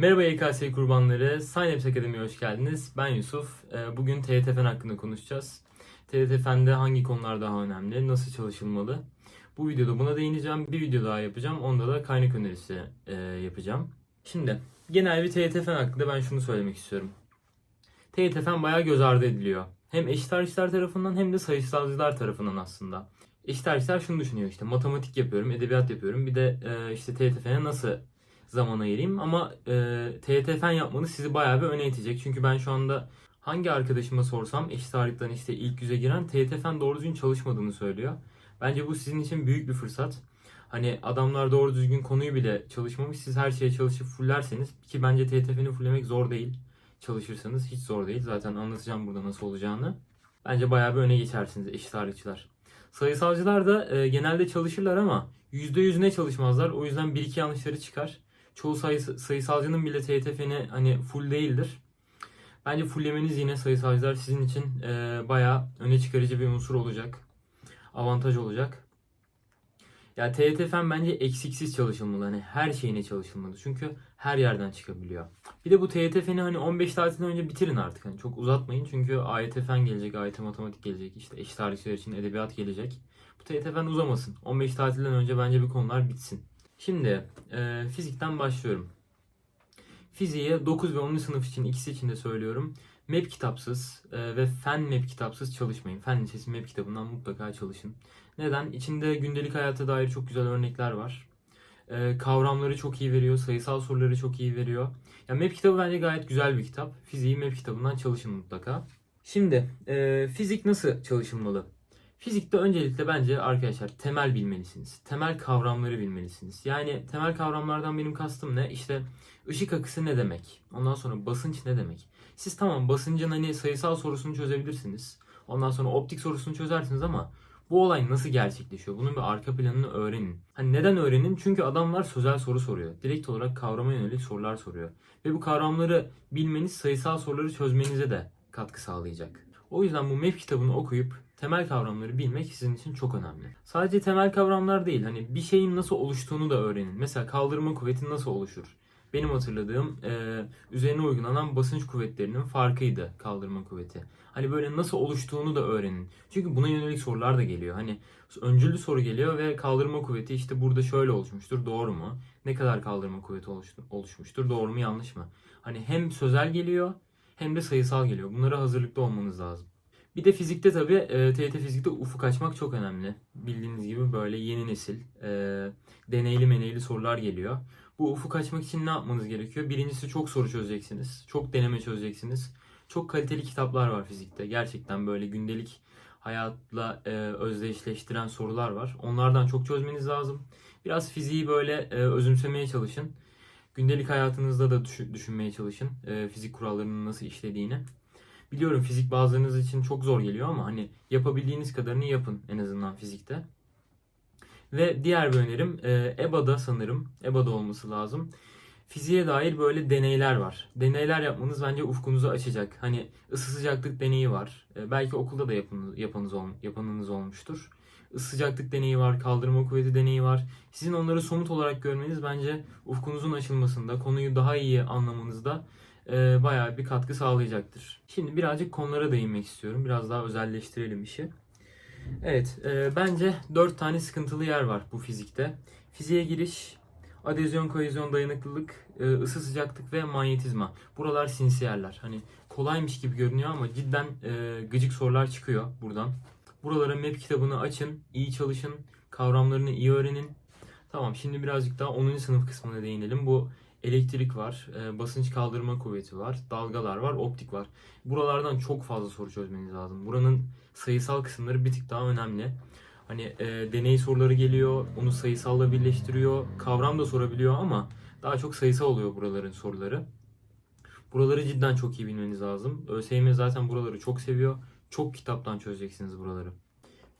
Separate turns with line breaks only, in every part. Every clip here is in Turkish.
Merhaba YKS kurbanları, Syneps Akademi'ye hoş geldiniz. Ben Yusuf. Ee, Bugün TYT Fen hakkında konuşacağız. TYT Fen'de hangi konular daha önemli, nasıl çalışılmalı? Bu videoda buna değineceğim. Bir video daha yapacağım. Onda da kaynak önerisi e, yapacağım. Şimdi genel bir TYT Fen hakkında ben şunu söylemek istiyorum. TYT Fen bayağı göz ardı ediliyor. Hem eşit tarihçiler tarafından hem de sayısalcılar tarafından aslında. Eşit tarihçiler şunu düşünüyor işte matematik yapıyorum, edebiyat yapıyorum. Bir de e, işte TYT Fen'e nasıl zaman ayırayım ama e, TYT fen yapmanız sizi bayağı bir öne itecek. Çünkü ben şu anda hangi arkadaşıma sorsam eşit ağırlıktan işte ilk yüze giren TYT fen doğru düzgün çalışmadığını söylüyor. Bence bu sizin için büyük bir fırsat. Hani adamlar doğru düzgün konuyu bile çalışmamış. Siz her şeye çalışıp fullerseniz ki bence TYT feni fullemek zor değil. Çalışırsanız hiç zor değil. Zaten anlatacağım burada nasıl olacağını. Bence bayağı bir öne geçersiniz eşit ağırlıkçılar. Sayısalcılar da e, genelde çalışırlar ama %100'üne çalışmazlar. O yüzden bir iki yanlışları çıkar çoğu sayı, sayısalcının bile TYT feni hani full değildir. Bence fullemeniz yine sayısalcılar sizin için e, bayağı öne çıkarıcı bir unsur olacak. Avantaj olacak. Ya TYT fen bence eksiksiz çalışılmalı. Hani her şeyine çalışılmalı. Çünkü her yerden çıkabiliyor. Bir de bu TYT feni hani 15 tatilden önce bitirin artık. Hani çok uzatmayın. Çünkü AYT fen gelecek, AYT matematik gelecek. işte eşit tarihçiler için edebiyat gelecek. Bu TYT fen uzamasın. 15 tatilden önce bence bir konular bitsin. Şimdi e, fizikten başlıyorum. Fiziğe 9 ve 10. sınıf için ikisi için de söylüyorum. MEP kitapsız e, ve fen MEP kitapsız çalışmayın. Fen lisesi MEP kitabından mutlaka çalışın. Neden? İçinde gündelik hayata dair çok güzel örnekler var. E, kavramları çok iyi veriyor. Sayısal soruları çok iyi veriyor. Ya MEP kitabı bence gayet güzel bir kitap. Fiziği MEP kitabından çalışın mutlaka. Şimdi e, fizik nasıl çalışılmalı? Fizikte öncelikle bence arkadaşlar temel bilmelisiniz. Temel kavramları bilmelisiniz. Yani temel kavramlardan benim kastım ne? İşte ışık akısı ne demek? Ondan sonra basınç ne demek? Siz tamam basıncın hani sayısal sorusunu çözebilirsiniz. Ondan sonra optik sorusunu çözersiniz ama bu olay nasıl gerçekleşiyor? Bunun bir arka planını öğrenin. Hani neden öğrenin? Çünkü adamlar sözel soru soruyor. Direkt olarak kavrama yönelik sorular soruyor. Ve bu kavramları bilmeniz sayısal soruları çözmenize de katkı sağlayacak. O yüzden bu MEP kitabını okuyup temel kavramları bilmek sizin için çok önemli. Sadece temel kavramlar değil, hani bir şeyin nasıl oluştuğunu da öğrenin. Mesela kaldırma kuvveti nasıl oluşur? Benim hatırladığım e, üzerine uygulanan basınç kuvvetlerinin farkıydı kaldırma kuvveti. Hani böyle nasıl oluştuğunu da öğrenin. Çünkü buna yönelik sorular da geliyor. Hani öncüllü soru geliyor ve kaldırma kuvveti işte burada şöyle oluşmuştur doğru mu? Ne kadar kaldırma kuvveti oluşmuştur doğru mu yanlış mı? Hani hem sözel geliyor hem de sayısal geliyor. Bunlara hazırlıklı olmanız lazım. Bir de fizikte tabii e, TYT fizikte ufuk açmak çok önemli. Bildiğiniz gibi böyle yeni nesil e, deneyli meneyli sorular geliyor. Bu ufuk açmak için ne yapmanız gerekiyor? Birincisi çok soru çözeceksiniz. Çok deneme çözeceksiniz. Çok kaliteli kitaplar var fizikte. Gerçekten böyle gündelik hayatla e, özdeşleştiren sorular var. Onlardan çok çözmeniz lazım. Biraz fiziği böyle e, özümsemeye çalışın. Gündelik hayatınızda da düş- düşünmeye çalışın. E, fizik kurallarının nasıl işlediğini. Biliyorum fizik bazılarınız için çok zor geliyor ama hani yapabildiğiniz kadarını yapın en azından fizikte. Ve diğer bir önerim e, EBA'da sanırım, EBA'da olması lazım. Fiziğe dair böyle deneyler var. Deneyler yapmanız bence ufkunuzu açacak. Hani ısı sıcaklık deneyi var. E, belki okulda da yapın, yapanız, ol, yapanınız olmuştur. Isı sıcaklık deneyi var, kaldırma kuvveti deneyi var. Sizin onları somut olarak görmeniz bence ufkunuzun açılmasında, konuyu daha iyi anlamanızda e, bayağı bir katkı sağlayacaktır. Şimdi birazcık konulara değinmek istiyorum. Biraz daha özelleştirelim işi. Evet, e, bence 4 tane sıkıntılı yer var bu fizikte. Fiziğe giriş, adezyon, kohezyon, dayanıklılık, e, ısı sıcaklık ve manyetizma. Buralar sinsi yerler. Hani kolaymış gibi görünüyor ama cidden e, gıcık sorular çıkıyor buradan. Buralara map kitabını açın, iyi çalışın, kavramlarını iyi öğrenin. Tamam, şimdi birazcık daha 10. sınıf kısmına değinelim. Bu elektrik var, e, basınç kaldırma kuvveti var, dalgalar var, optik var. Buralardan çok fazla soru çözmeniz lazım. Buranın sayısal kısımları bir tık daha önemli. Hani e, deney soruları geliyor, onu sayısalla birleştiriyor, kavram da sorabiliyor ama daha çok sayısal oluyor buraların soruları. Buraları cidden çok iyi bilmeniz lazım. ÖSYM zaten buraları çok seviyor. Çok kitaptan çözeceksiniz buraları.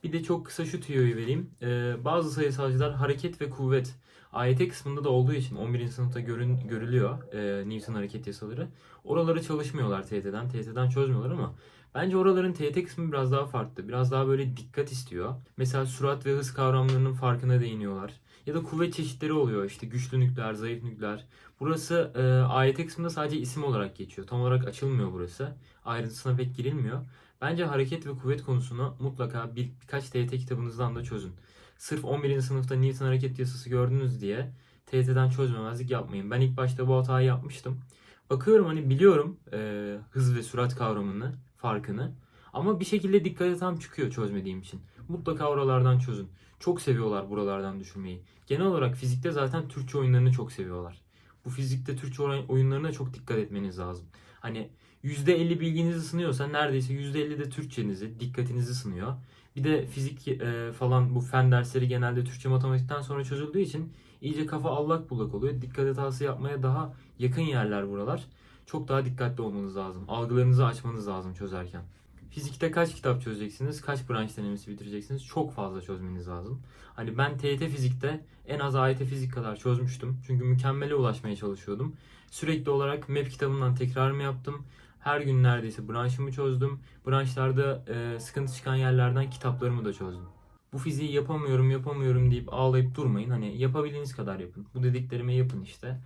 Bir de çok kısa şu tüyoyu vereyim. Ee, bazı sayısalcılar hareket ve kuvvet AYT kısmında da olduğu için 11. sınıfta görün, görülüyor e, Newton hareket yasaları. Oraları çalışmıyorlar TYT'den. TYT'den çözmüyorlar ama bence oraların TYT kısmı biraz daha farklı. Biraz daha böyle dikkat istiyor. Mesela sürat ve hız kavramlarının farkına değiniyorlar. Ya da kuvvet çeşitleri oluyor işte güçlü nükleer, zayıf nükleer. Burası e, AYT kısmında sadece isim olarak geçiyor. Tam olarak açılmıyor burası. Ayrıntısına pek girilmiyor. Bence hareket ve kuvvet konusunu mutlaka bir, birkaç TYT kitabınızdan da çözün. Sırf 11. sınıfta Newton hareket yasası gördünüz diye TYT'den çözmemezlik yapmayın. Ben ilk başta bu hatayı yapmıştım. Bakıyorum hani biliyorum e, hız ve sürat kavramını, farkını. Ama bir şekilde dikkate tam çıkıyor çözmediğim için. Mutlaka oralardan çözün. Çok seviyorlar buralardan düşürmeyi. Genel olarak fizikte zaten Türkçe oyunlarını çok seviyorlar. Bu fizikte Türkçe oy- oyunlarına çok dikkat etmeniz lazım. Hani %50 bilginizi sınıyorsa neredeyse %50 de Türkçenizi, dikkatinizi sınıyor. Bir de fizik e, falan bu fen dersleri genelde Türkçe matematikten sonra çözüldüğü için iyice kafa allak bullak oluyor. Dikkat hatası yapmaya daha yakın yerler buralar. Çok daha dikkatli olmanız lazım. Algılarınızı açmanız lazım çözerken. Fizikte kaç kitap çözeceksiniz? Kaç branş denemesi bitireceksiniz? Çok fazla çözmeniz lazım. Hani ben TYT fizikte en az AYT fizik kadar çözmüştüm. Çünkü mükemmele ulaşmaya çalışıyordum. Sürekli olarak MEP kitabından tekrarımı yaptım. Her gün neredeyse branşımı çözdüm. Branşlarda e, sıkıntı çıkan yerlerden kitaplarımı da çözdüm. Bu fiziği yapamıyorum yapamıyorum deyip ağlayıp durmayın. Hani yapabildiğiniz kadar yapın. Bu dediklerimi yapın işte.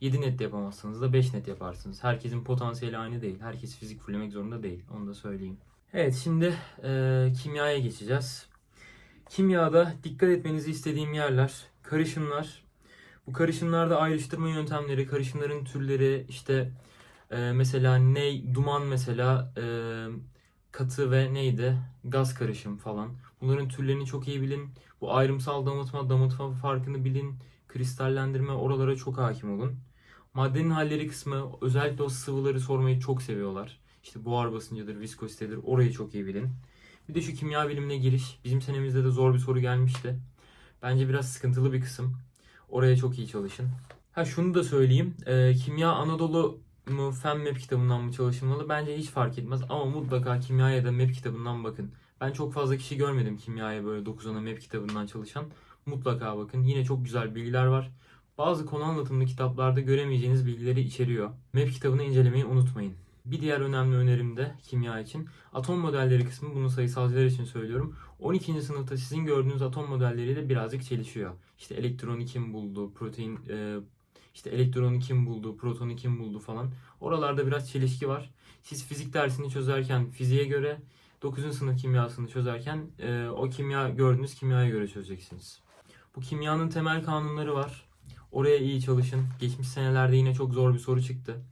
7 net de yapamazsanız da 5 net yaparsınız. Herkesin potansiyeli aynı değil. Herkes fizik fullemek zorunda değil. Onu da söyleyeyim. Evet şimdi e, kimyaya geçeceğiz. Kimyada dikkat etmenizi istediğim yerler karışımlar. Bu karışımlarda ayrıştırma yöntemleri, karışımların türleri, işte e, mesela ne, duman mesela e, katı ve neydi? Gaz karışım falan. Bunların türlerini çok iyi bilin. Bu ayrımsal damıtma, damıtma farkını bilin. Kristallendirme oralara çok hakim olun. Maddenin halleri kısmı özellikle o sıvıları sormayı çok seviyorlar. İşte buhar basıncıdır, viskozitedir. Orayı çok iyi bilin. Bir de şu kimya bilimine giriş. Bizim senemizde de zor bir soru gelmişti. Bence biraz sıkıntılı bir kısım. Oraya çok iyi çalışın. Ha şunu da söyleyeyim. Ee, kimya Anadolu mu Fen Map kitabından mı çalışılmalı? Bence hiç fark etmez ama mutlaka kimyaya da Map kitabından bakın. Ben çok fazla kişi görmedim kimyaya böyle 9 ana Map kitabından çalışan. Mutlaka bakın. Yine çok güzel bilgiler var. Bazı konu anlatımlı kitaplarda göremeyeceğiniz bilgileri içeriyor. Map kitabını incelemeyi unutmayın. Bir diğer önemli önerim de kimya için atom modelleri kısmı bunu sayısalcılar için söylüyorum. 12. sınıfta sizin gördüğünüz atom modelleriyle birazcık çelişiyor. İşte elektronu kim buldu, protein e, işte elektronu kim buldu, protonu kim buldu falan. Oralarda biraz çelişki var. Siz fizik dersini çözerken fiziğe göre 9. sınıf kimyasını çözerken e, o kimya gördüğünüz kimyaya göre çözeceksiniz. Bu kimyanın temel kanunları var. Oraya iyi çalışın. Geçmiş senelerde yine çok zor bir soru çıktı.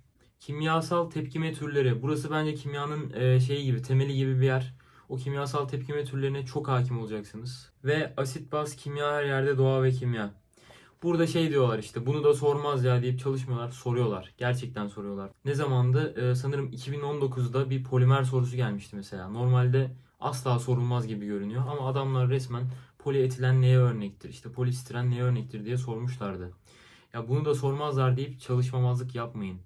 Kimyasal tepkime türleri. Burası bence kimyanın e, şeyi gibi, temeli gibi bir yer. O kimyasal tepkime türlerine çok hakim olacaksınız. Ve asit baz kimya her yerde doğa ve kimya. Burada şey diyorlar işte bunu da sormaz ya deyip çalışmıyorlar. Soruyorlar. Gerçekten soruyorlar. Ne zamandı? Ee, sanırım 2019'da bir polimer sorusu gelmişti mesela. Normalde asla sorulmaz gibi görünüyor. Ama adamlar resmen polietilen neye örnektir? işte polistiren neye örnektir diye sormuşlardı. Ya bunu da sormazlar deyip çalışmamazlık yapmayın.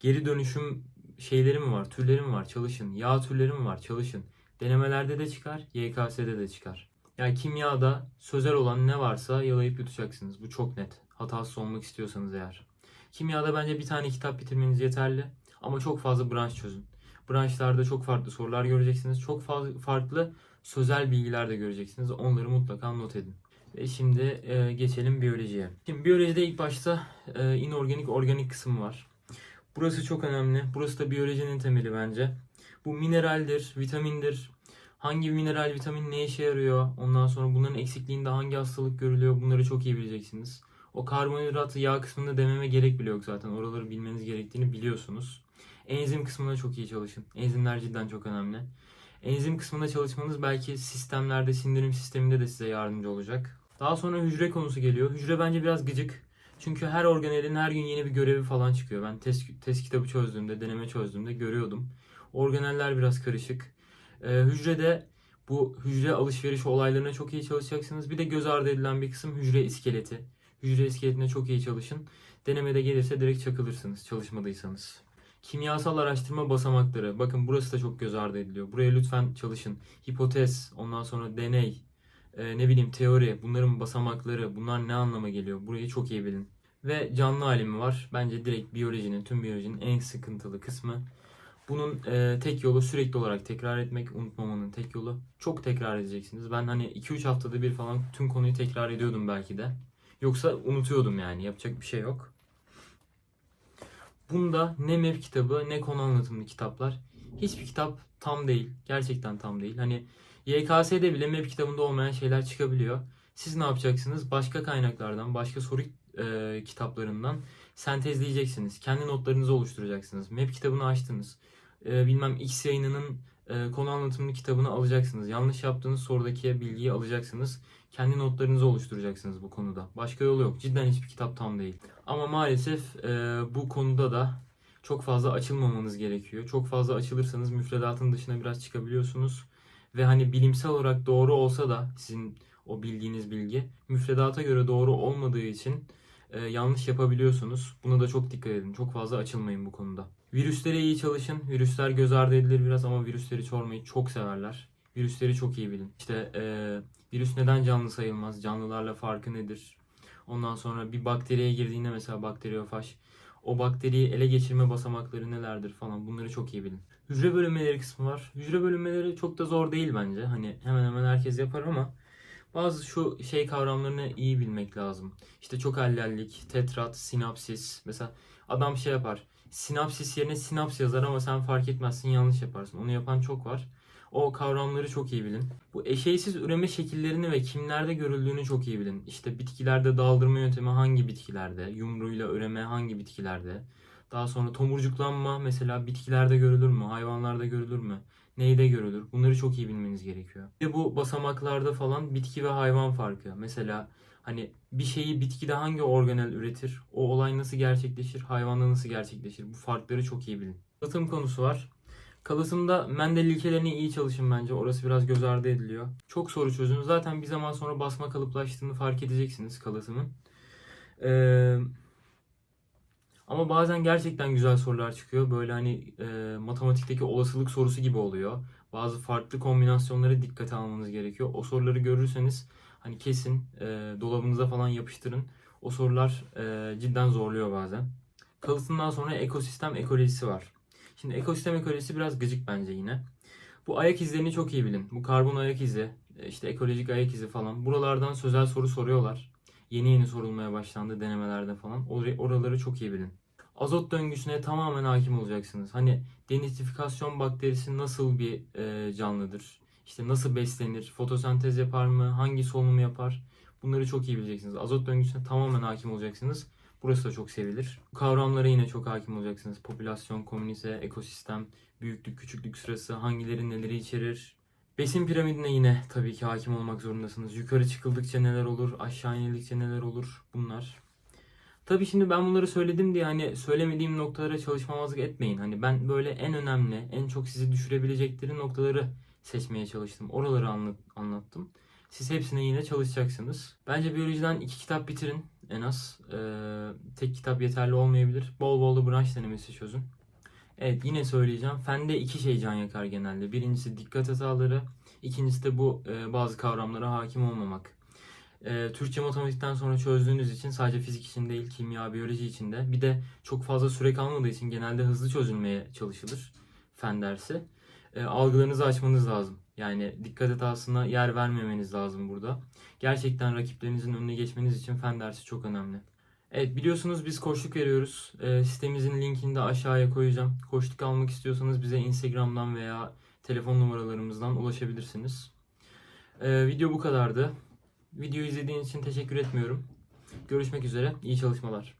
Geri dönüşüm şeyleri mi var? Türleri mi var? Çalışın. Yağ türleri mi var? Çalışın. Denemelerde de çıkar, YKS'de de çıkar. Yani kimyada sözel olan ne varsa yalayıp yutacaksınız. Bu çok net. Hatasız olmak istiyorsanız eğer. Kimyada bence bir tane kitap bitirmeniz yeterli. Ama çok fazla branş çözün. Branşlarda çok farklı sorular göreceksiniz. Çok fazla farklı sözel bilgiler de göreceksiniz. Onları mutlaka not edin. Ve şimdi e, geçelim biyolojiye. Şimdi biyolojide ilk başta e, inorganik organik kısmı var. Burası çok önemli. Burası da biyolojinin temeli bence. Bu mineraldir, vitamindir, Hangi mineral, vitamin ne işe yarıyor? Ondan sonra bunların eksikliğinde hangi hastalık görülüyor? Bunları çok iyi bileceksiniz. O karbonhidratı yağ kısmında dememe gerek bile yok zaten. Oraları bilmeniz gerektiğini biliyorsunuz. Enzim kısmına çok iyi çalışın. Enzimler cidden çok önemli. Enzim kısmında çalışmanız belki sistemlerde, sindirim sisteminde de size yardımcı olacak. Daha sonra hücre konusu geliyor. Hücre bence biraz gıcık. Çünkü her organelin her gün yeni bir görevi falan çıkıyor. Ben test, test kitabı çözdüğümde, deneme çözdüğümde görüyordum. Organeller biraz karışık. Ee, hücrede bu hücre alışveriş olaylarına çok iyi çalışacaksınız. Bir de göz ardı edilen bir kısım hücre iskeleti. Hücre iskeletine çok iyi çalışın. Denemede gelirse direkt çakılırsınız çalışmadıysanız. Kimyasal araştırma basamakları. Bakın burası da çok göz ardı ediliyor. Buraya lütfen çalışın. Hipotez, ondan sonra deney, e, ne bileyim teori, bunların basamakları, bunlar ne anlama geliyor? Burayı çok iyi bilin. Ve canlı alimi var. Bence direkt biyolojinin, tüm biyolojinin en sıkıntılı kısmı. Bunun e, tek yolu sürekli olarak tekrar etmek, unutmamanın tek yolu. Çok tekrar edeceksiniz. Ben hani 2-3 haftada bir falan tüm konuyu tekrar ediyordum belki de. Yoksa unutuyordum yani yapacak bir şey yok. Bunda ne map kitabı ne konu anlatımlı kitaplar. Hiçbir kitap tam değil. Gerçekten tam değil. Hani YKS'de bile map kitabında olmayan şeyler çıkabiliyor. Siz ne yapacaksınız? Başka kaynaklardan, başka soru e, kitaplarından sentezleyeceksiniz. Kendi notlarınızı oluşturacaksınız. Map kitabını açtınız. E, bilmem X yayınının e, konu anlatımlı kitabını alacaksınız. Yanlış yaptığınız sorudaki bilgiyi alacaksınız. Kendi notlarınızı oluşturacaksınız bu konuda. Başka yolu yok. Cidden hiçbir kitap tam değil. Ama maalesef e, bu konuda da çok fazla açılmamanız gerekiyor. Çok fazla açılırsanız müfredatın dışına biraz çıkabiliyorsunuz. Ve hani bilimsel olarak doğru olsa da sizin o bildiğiniz bilgi müfredata göre doğru olmadığı için e, yanlış yapabiliyorsunuz. Buna da çok dikkat edin. Çok fazla açılmayın bu konuda. Virüslere iyi çalışın. Virüsler göz ardı edilir biraz ama virüsleri çormayı çok severler. Virüsleri çok iyi bilin. İşte e, virüs neden canlı sayılmaz? Canlılarla farkı nedir? Ondan sonra bir bakteriye girdiğinde mesela bakteriyofaj o bakteriyi ele geçirme basamakları nelerdir falan bunları çok iyi bilin. Hücre bölünmeleri kısmı var. Hücre bölünmeleri çok da zor değil bence. Hani hemen hemen herkes yapar ama bazı şu şey kavramlarını iyi bilmek lazım. İşte çok allellik, tetrat, sinapsis. Mesela adam şey yapar. Sinapsis yerine sinaps yazar ama sen fark etmezsin yanlış yaparsın. Onu yapan çok var. O kavramları çok iyi bilin. Bu eşeysiz üreme şekillerini ve kimlerde görüldüğünü çok iyi bilin. İşte bitkilerde daldırma yöntemi hangi bitkilerde, yumruğuyla üreme hangi bitkilerde. Daha sonra tomurcuklanma mesela bitkilerde görülür mü, hayvanlarda görülür mü, neyde görülür? Bunları çok iyi bilmeniz gerekiyor. Bir bu basamaklarda falan bitki ve hayvan farkı. Mesela hani bir şeyi bitkide hangi organel üretir, o olay nasıl gerçekleşir, hayvanda nasıl gerçekleşir? Bu farkları çok iyi bilin. Kalıtım konusu var. Kalıtımda Mendel ilkelerini iyi çalışın bence. Orası biraz göz ardı ediliyor. Çok soru çözün. Zaten bir zaman sonra basma kalıplaştığını fark edeceksiniz kalıtımın. Ee, ama bazen gerçekten güzel sorular çıkıyor. Böyle hani e, matematikteki olasılık sorusu gibi oluyor. Bazı farklı kombinasyonları dikkate almanız gerekiyor. O soruları görürseniz hani kesin e, dolabınıza falan yapıştırın. O sorular e, cidden zorluyor bazen. Kalıtımdan sonra ekosistem ekolojisi var. Şimdi ekosistem ekolojisi biraz gıcık bence yine. Bu ayak izlerini çok iyi bilin. Bu karbon ayak izi, e, işte ekolojik ayak izi falan. Buralardan sözel soru soruyorlar. Yeni yeni sorulmaya başlandı denemelerde falan. Or- Oraları çok iyi bilin. Azot döngüsüne tamamen hakim olacaksınız. Hani denitrifikasyon bakterisi nasıl bir e, canlıdır? İşte nasıl beslenir? Fotosentez yapar mı? Hangi solunumu yapar? Bunları çok iyi bileceksiniz. Azot döngüsüne tamamen hakim olacaksınız. Burası da çok sevilir. Bu kavramlara yine çok hakim olacaksınız. Popülasyon, komünite, ekosistem, büyüklük, küçüklük sırası, hangileri neleri içerir. Besin piramidine yine tabii ki hakim olmak zorundasınız. Yukarı çıkıldıkça neler olur, aşağı inildikçe neler olur bunlar. Tabii şimdi ben bunları söyledim diye hani söylemediğim noktalara çalışmamazlık etmeyin. Hani ben böyle en önemli, en çok sizi düşürebilecekleri noktaları seçmeye çalıştım. Oraları anlat, anlattım. Siz hepsine yine çalışacaksınız. Bence biyolojiden iki kitap bitirin en az. Ee, tek kitap yeterli olmayabilir. Bol bol da branş denemesi çözün. Evet yine söyleyeceğim. Fende iki şey can yakar genelde. Birincisi dikkat hataları. İkincisi de bu e, bazı kavramlara hakim olmamak. E, Türkçe matematikten sonra çözdüğünüz için sadece fizik için değil kimya, biyoloji için de. Bir de çok fazla süre kalmadığı için genelde hızlı çözülmeye çalışılır fen dersi. E, algılarınızı açmanız lazım. Yani dikkat hatasına yer vermemeniz lazım burada. Gerçekten rakiplerinizin önüne geçmeniz için fen dersi çok önemli. Evet biliyorsunuz biz koçluk veriyoruz. E, sitemizin linkini de aşağıya koyacağım. Koçluk almak istiyorsanız bize Instagram'dan veya telefon numaralarımızdan ulaşabilirsiniz. E, video bu kadardı. Videoyu izlediğiniz için teşekkür etmiyorum. Görüşmek üzere. İyi çalışmalar.